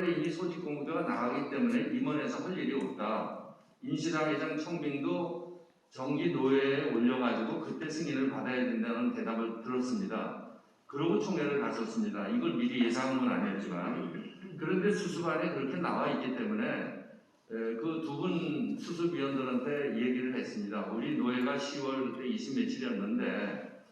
이미 소집 공고가 나가기 때문에 임원에서 할 일이 없다. 인시당 회장 청빙도 정기 노회에 올려가지고 그때 승인을 받아야 된다는 대답을 들었습니다. 그러고 총회를 갔었습니다. 이걸 미리 예상은 아니었지만 그런데 수습안에 그렇게 나와 있기 때문에 그 두 분 수습위원들한테 얘기를 했습니다. 우리 노회가 10월 그때 20 며칠이었는데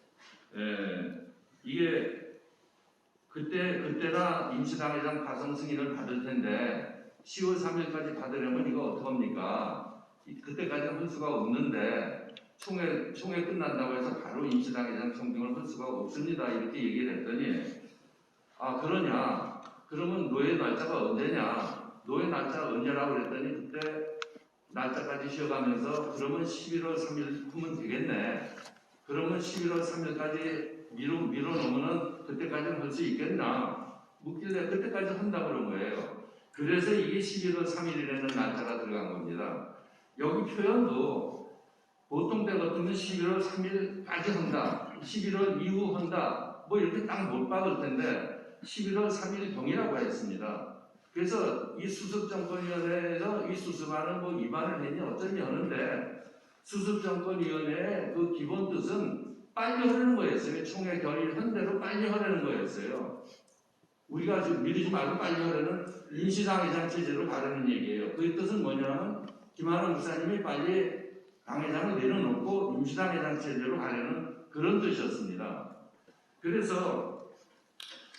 그때 그때나 임시당회장 가성 승인을 받을 텐데 10월 3일까지 받으려면 이거 어떡합니까? 이- 그때까지는 할 수가 없는데 총회 총회 끝난다고 해서 바로 임시당회장 청빙을 할 수가 없습니다. 이렇게 얘기를 했더니 아 그러냐? 그러면 노예 날짜가 언제냐? 노예 날짜 언제라고 그랬더니 그때 날짜까지 쉬어가면서 그러면 11월 3일 하면 되겠네. 그러면 11월 3일까지 미뤄 미뤄 놓으면은 그때까지는 할 수 있겠나? 묻길래 그때까지 한다 그런 거예요. 그래서 이게 11월 3일이라는 날짜가 들어간 겁니다. 여기 표현도 보통 때 같으면 11월 3일까지 한다, 11월 이후 한다, 뭐 이렇게 딱 못 박을 텐데 11월 3일 동이라고 했습니다. 그래서 이 수습정권위원회에서 이 수습안을 뭐 위반을 했니 어쩌니 하는데 수습정권위원회의 그 기본 뜻은 빨리 하려는 거였어요. 총회 결의한 대로 빨리 하려는 거였어요. 우리가 지금 미루지 말고 빨리 하려는 임시당회장 체제로 가려는 얘기예요. 그 뜻은 뭐냐면 김한원 목사님이 빨리 당회장을 내려놓고 임시당회장 체제로 가려는 그런 뜻이었습니다. 그래서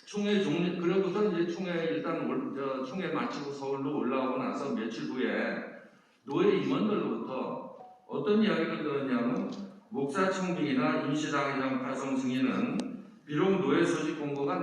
총회 종료 그러고서 이제 총회 일단 올, 저 총회 마치고 서울로 올라오고 나서 며칠 후에 노예 임원들로부터 어떤 이야기를 들었냐면 목사 청빙이나 임시당회장 파송 승인은 비록 노예 소집 공고가